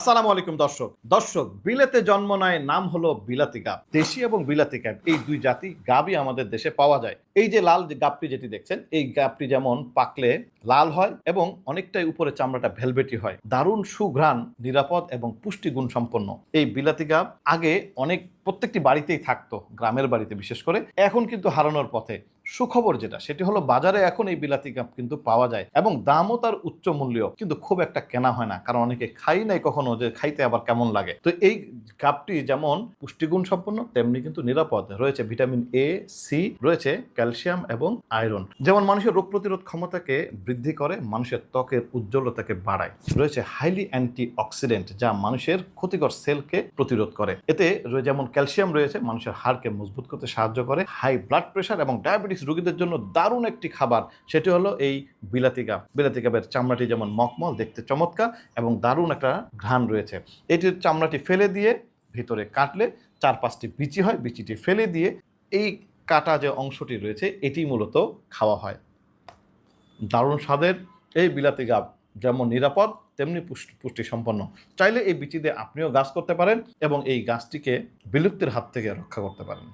আসসালামু আলাইকুম, দর্শক। দর্শক, বিলেতে জন্ম নেয় নাম হলো বিলাতি গাব। দেশি এবং বিলাতি গাব, এই দুই জাতি গাবই আমাদের দেশে পাওয়া যায়। এই যে লাল গাবটি যেটি দেখছেন, এই গাবটি যেমন পাকলে লাল হয় এবং অনেকটাই উপরে চামড়াটা ভেলভেটি হয়। দারুণ সুঘ্রাণ, নিরাপদ এবং পুষ্টিগুণ সম্পন্ন এই বিলাতি গাব আগে অনেক, প্রত্যেকটি বাড়িতেই থাকতো, গ্রামের বাড়িতে বিশেষ করে। এখন কিন্তু হারানোর পথে। সুখবর যেটা, সেটি হলো বাজারে এখন এই বিলাতি কাপ কিন্তু পাওয়া যায় এবং দামও তার উচ্চ মূল্য, কিন্তু খুব একটা কেনা হয় না। কারণ অনেকে খাই নাই কখনো যে খাইতে আবার কেমন লাগে। তো এই কাপটি যেমন পুষ্টিগুণ সম্পন্ন, তেমনি কিন্তু নিরাপদ। রয়েছে ভিটামিন এ সি রয়েছে ক্যালসিয়াম এবং আয়রন। যেমন মানুষের রোগ প্রতিরোধ ক্ষমতাকে বৃদ্ধি করে, মানুষের ত্বকের উজ্জ্বলতাকে বাড়ায়। রয়েছে হাইলি অ্যান্টি অক্সিডেন্ট যা মানুষের ক্ষতিকর সেলকে প্রতিরোধ করে। এতে যেমন ক্যালসিয়াম রয়েছে, মানুষের হাড়কে মজবুত করতে সাহায্য করে। হাই ব্লাড প্রেশার এবং ডায়াবেটিস রোগীদের জন্য দারুণ একটি খাবার। সেটি হলো এই বিলাতি গাব বিলাতি গাবের চামড়াটি যেমন মকমল দেখতে চমৎকার এবং দারুণ একটা ঘ্রাণ রয়েছে। এটির চামড়াটি ফেলে দিয়ে ভিতরে কাটলে চার পাঁচটি বিচি হয়, বিচিটি ফেলে দিয়ে এই কাটা যে অংশটি রয়েছে, এটি মূলত খাওয়া হয়। দারুণ স্বাদের এই বিলাতি গাব যেমন নিরাপদ, তেমনি পুষ্টি সম্পন্ন চাইলে এই বিচি দিয়ে আপনিও গাছ করতে পারেন এবং এই গাছটিকে বিলুপ্তির হাত থেকে রক্ষা করতে পারেন।